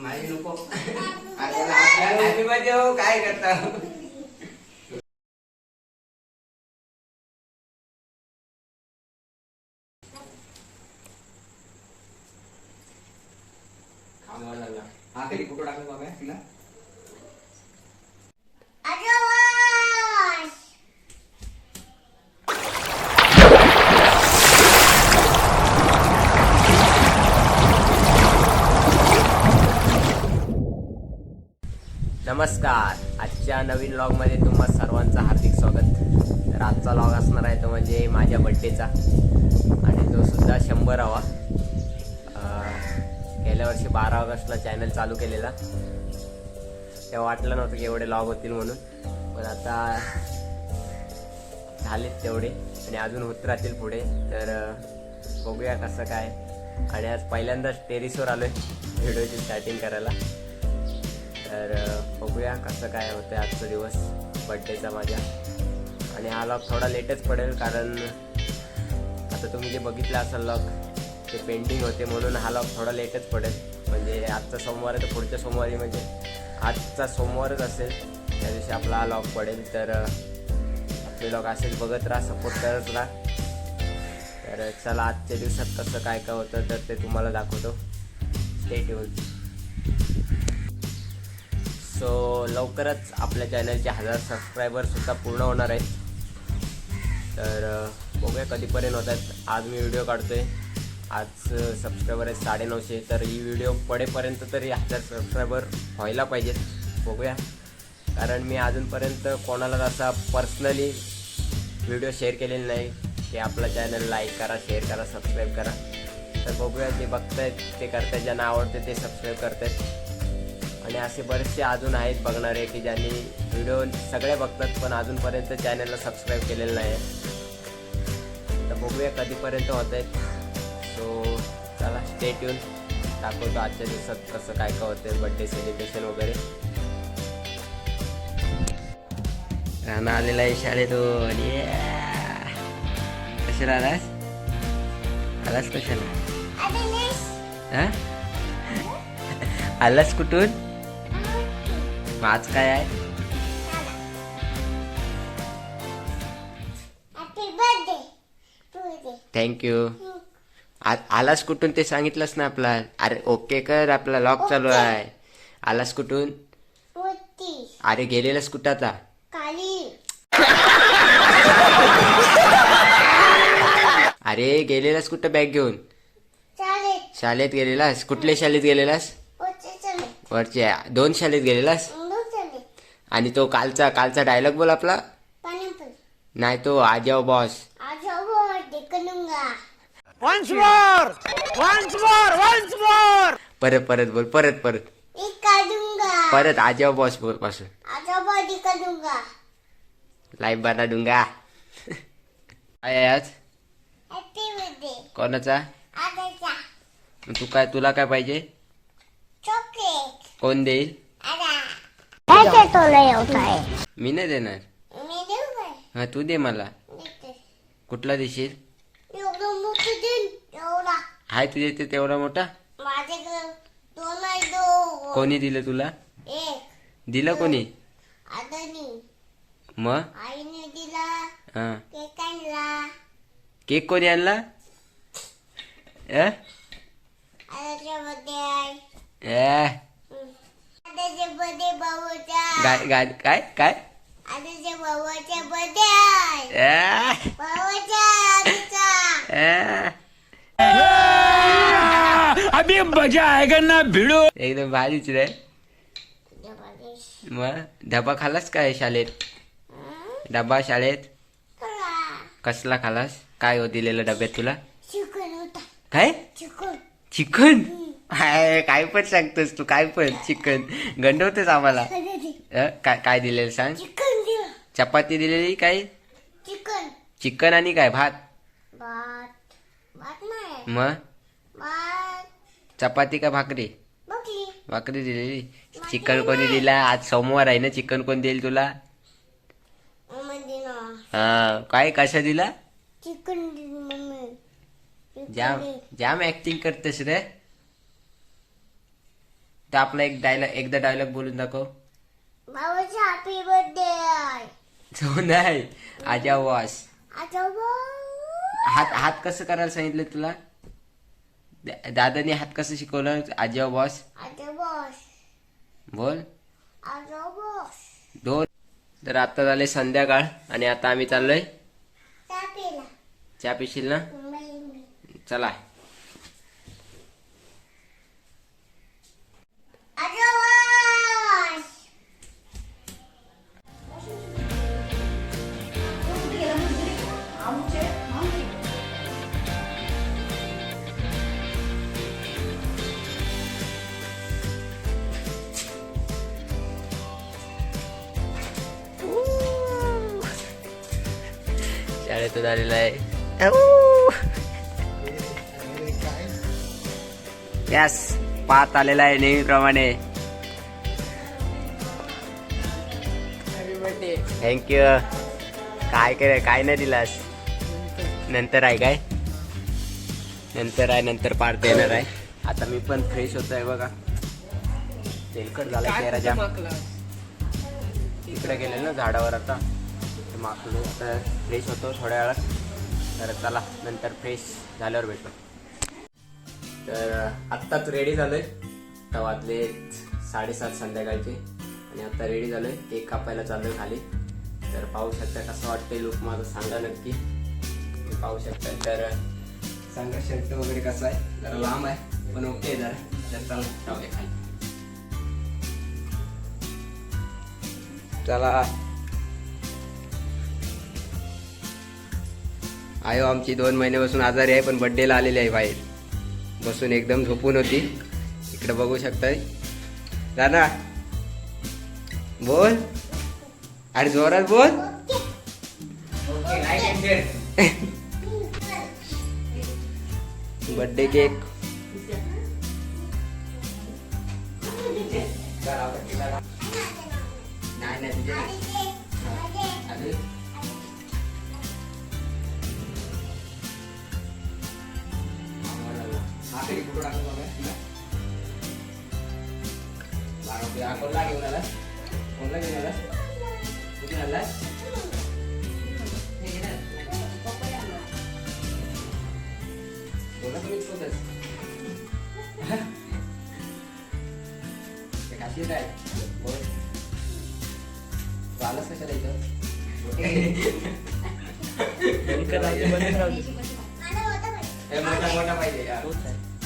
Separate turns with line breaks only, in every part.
माझी नको. काय करता?
नमस्कार. आजच्या नवीन लॉगमध्ये तुम्हा सर्वांचं हार्दिक स्वागत. तर आजचा लॉग असणार आहे तो म्हणजे माझ्या बड्डेचा आणि तो सुद्धा शंभरावा. हवा गेल्या वर्षी बारा ऑगस्टला चॅनल चालू केलेला. तेव्हा वाटलं नव्हतं की एवढे लॉग होतील म्हणून. पण आता झालेत तेवढे. आणि अजून होत राहतील पुढे. तर बघूया कसं काय. आणि आज पहिल्यांदाच टेरिसवर आलोय. व्हिडिओची स्टार्टिंग करायला. तर बघूया कसं काय होतं आजचा दिवस. बड्डेचा माझ्या. आणि हा लॉक थोडा लेटच पडेल कारण आता तुम्ही जे बघितलं असाल लॉक ते पेंडिंग होते म्हणून हा लॉक थोडा लेटच पडेल. म्हणजे आजचा सोमवार तर पुढच्या सोमवारी म्हणजे आजचा सोमवारच असेल. त्या दिवशी आपला हा लॉक पडेल. तर आपले लॉग असेच बघत राहा सपोर्ट करत राहा. तर चला आजच्या दिवसात कसं काय काय होतं तर ते तुम्हाला दाखवतो. स्टेट येऊन सो लवकरच आपल्या चॅनलचे हजार सबस्क्रायबरसुद्धा पूर्ण होणार आहेत. तर बघूया कधीपर्यंत होत आहेत आज मी व्हिडिओ काढतोय. आज सबस्क्रायबर आहेत साडेनऊशे. तर ही व्हिडिओ पडेपर्यंत तरी हजार सबस्क्रायबर व्हायला पाहिजेत. बघूया. कारण मी अजूनपर्यंत कोणालाच असा पर्सनली व्हिडिओ शेअर केलेला नाही. की आपला चॅनल लाईक करा शेअर करा सबस्क्राईब करा. तर बघूया जे बघतायत ते करतायत ज्यांना आवडते ते सबस्क्राईब करतायत. आणि असे बरेचसे अजून आहेत बघणारे की ज्यांनी व्हिडिओ सगळे बघतात पण अजूनपर्यंत चॅनलला सबस्क्राईब केलेलं नाही तर बघूया कधीपर्यंत होत आहेत सो चला स्टेट येऊन दाखवतो आजच्या दिवसात कसं काय काय होतं बड्डे सेलिब्रेशन वगैरे. राणा आलेला आहे शाळेतून. कशाला आलास आलास कशाला? हा? आलास कुठून? मग आज काय आहे? थँक्यू आलास कुठून ते सांगितलंस ना आपला? अरे ओके कर आपला लॉक चालू. आहे. आलास कुठून? अरे गेलेलास कुठं आता? अरे गेलेलास कुठं बॅग घेऊन? शाळेत. गेलेलास? कुठल्या शाळेत गेलेलास? वरच्या दोन शाळेत गेलेलास? आणि तो कालचा कालचा डायलॉग बोल आपला. नाही तो आजाव बॉस
आजोबा देखलूंगा
परत परत बोल परत परत.
एक काढूंगा
परत आजाव बॉस
बोलपासून
लाईव्ह बना डुंगा काय आहे आज?
हॅपी बर्थडे
कोणाचा? तू काय तुला काय पाहिजे?
चॉकलेट
कोण देईल?
ऐसे तो लय होता है
मी नाही देणार.
मी देऊ काय
हा तू दे मला.
देते.
कुठला देशील?
एवढं मोठं दिन एवढा.
हाय तुझे ते तेवढा मोठा?
माझ्याकडे दोन आहे दोन
कोणी दिलं तुला?
एक.
दिलं कोणी?
आदानी.
मग
आईने दिला.
हा.
केक आणला.
केक कोणी आणला? अ?
आदाच्या बर्थडे
ए, काय काय.
अभी मजा आएगा ना भिड़ो।
एकदम भारीच रे मग डबा खालास काय शाळेत? डबा शाळेत? कसला खालास? काय हो दिलेलं डब्यात तुला?
चिकन होता.
काय?
चिकन.
चिकन? हाय, काय पण सांगतोस तू काय पण चिकन. गंडवतेस आम्हाला. अ, काय काय दिलेलं सांग?
चिकन दिला
चपाती दिलेली काय?
चिकन.
चिकन आणि काय भात?
भात. भात नाही.
मग?
भात.
चपाती का भाकरी?
बघी
भाकरी दिलेली. चिकन कोणी दिला? आज सोमवार आहे ना चिकन कोण देईल तुला?
म्हणजे ना
हा काय कशा दिला?
Chicken mummy.
जाम जाम ऍक्टिंग करतेस रे. तर आपला एक डायलॉग एकदा डायलॉग बोलून दाखव.
बाबाचा हॅपी बर्थडे
तो नाही आजा
आता
हात हात कसं करायला सांगितलं तुला? दा- दादाने हात कसं शिकवलं? आजा बॉस
आता बॉस
बोल.
आता बॉस
दोन. तर आता झाले संध्याकाळ आणि आता आम्ही चाललोय. चहा पिशील ना? चला.
आता बॉस
शाळेतून आलेला आहे यस पात आलेला आहे नेहमीप्रमाणे. थँक्यू काय करे काय नाही दिलास? नंतर आहे काय? नंतर आहे नंतर पार्ट येणार आहे. आता मी पण फ्रेश होत आहे बघा. तेलकट झाला चेहरा जाम. इकडे गेले ना झाडावर आता. माकलो तर फ्रेश होतो थोड्या वेळात. तर चला नंतर फ्रेश झाल्यावर भेटू. तर आत्ताच रेडी झालोय? तर वाजले साडेसात संध्याकाळचे आणि आता रेडी झालोय. केक कापायला चाललोय खाली. तर पाहू शकता कसं वाटतंय लुक माझं. सांगा नक्की. पाहू शकता. तर सांगा शर्ट वगैरे कसं आहे? जरा लांब आहे पण ओके जरा. तर चला जाऊया खाली. चला. आयो आमची दोन महिन्यापासून आजारी आहे पण बड्डेला आलेली आहे बाहेर. बसून एकदम झोपून होती. इकडे बघू शकताय. राणा बोल. अरे जोरात बोल. बर्थडे केक नाही कोणला घेऊन आलास कोणला घेऊन आलास कुठे आलास बोला तुम्हीच होतच ते खाशील काय बोल तू आलास कशाला इथं मोठा मोठा पाहिजे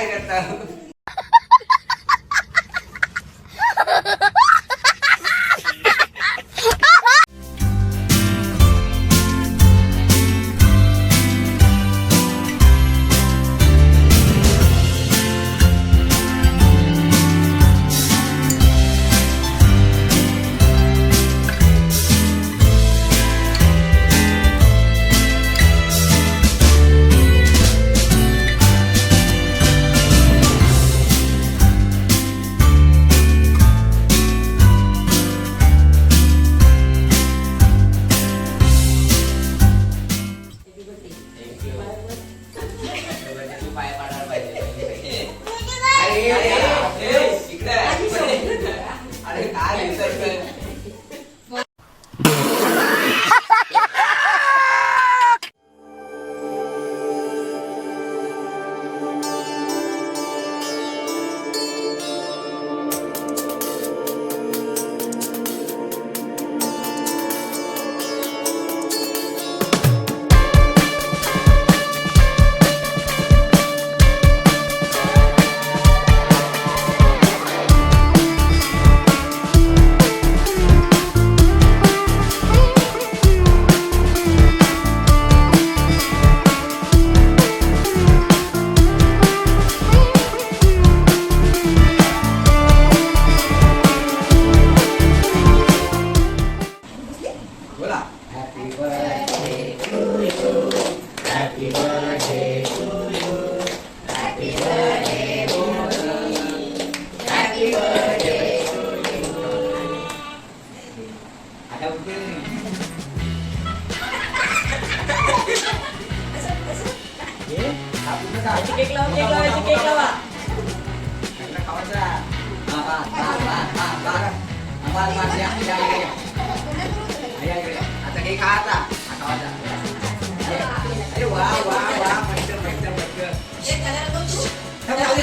కార్యకర్తలు हो, काय करता
आता उठे. हे, कापून नका.
केक लावा केक लावायची केक लावा
सगळं खावायचं. हा, हा, हा, हा, हा, हा. हा, बस, बस, या, या, या, या. या, इकडे. आता हे खा आता. हा, खावायचा. अरे वा वा वा मस्त मस्त मस्त खाऊ दे,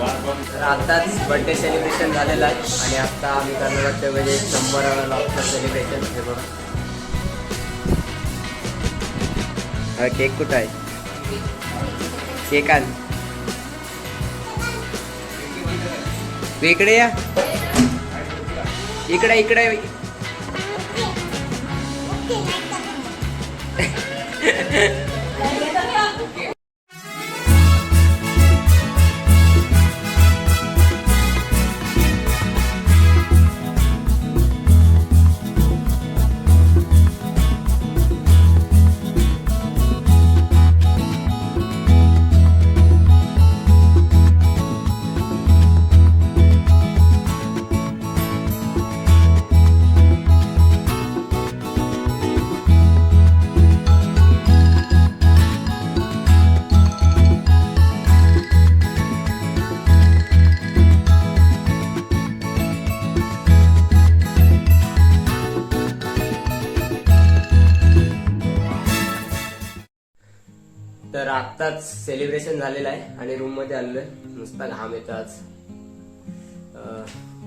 तर आताच बर्थडे सेलिब्रेशन झालेलं आहे आणि आता आम्ही करणार आहोत म्हणजे शंभर लॉकचं सेलिब्रेशन हे बघा. केक कुठं आहे? केक आण. तू इकडे या. इकडे इकडे. तर आत्ताच सेलिब्रेशन झालेलं आहे आणि रूममध्ये आलोय नुसता घाम येतो आज.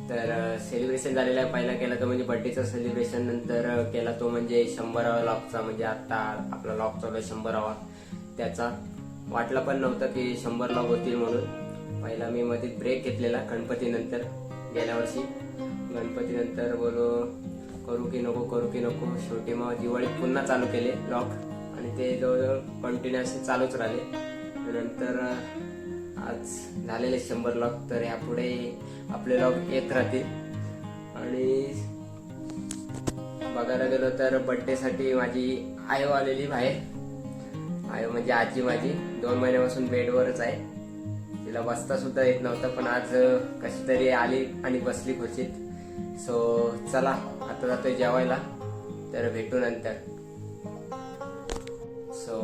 तर सेलिब्रेशन झालेलं आहे. पहिला केला तो म्हणजे बर्थडेचा सेलिब्रेशन नंतर केला तो म्हणजे शंभरावा लॉकचा म्हणजे आता आपला लॉक चालू आहे शंभरावा. त्याचा वाटलं पण नव्हतं की शंभर लॉक होतील म्हणून. पहिला मी मध्ये ब्रेक घेतलेला गणपती नंतर गेल्या वर्षी. गणपती नंतर बोलो करू की नको करू की नको. शेवटी मग दिवाळीत पुन्हा चालू केले लॉक आणि ते जवळजवळ कंटिन्युअसली चालूच राहिले. नंतर आज झालेले शंभर लॉक तर यापुढे आपले लॉक येत राहतील. आणि बघायला गेलो तर बड्डेसाठी माझी आयो आलेली बाहेर. आयो म्हणजे आजी माझी. दोन महिन्यापासून बेडवरच आहे. तिला बसता सुद्धा येत नव्हतं पण आज कशी तरी आली आणि बसली खुर्चीत. सो चला आता जातोय जेवायला. तर भेटू नंतर. सो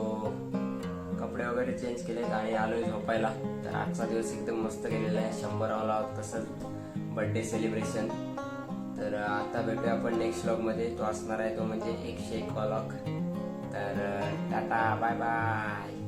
कपडे वगैरे चेंज केले आणि आलोय झोपायला. तर आजचा दिवस एकदम मस्त गेलेला आहे. शंभर आला तसंच. बर्थडे सेलिब्रेशन तर आता भेटूया आपण नेक्स्टमध्ये. तो असणार आहे तो म्हणजे एकशे एक व्लॉग तर टाटा बाय बाय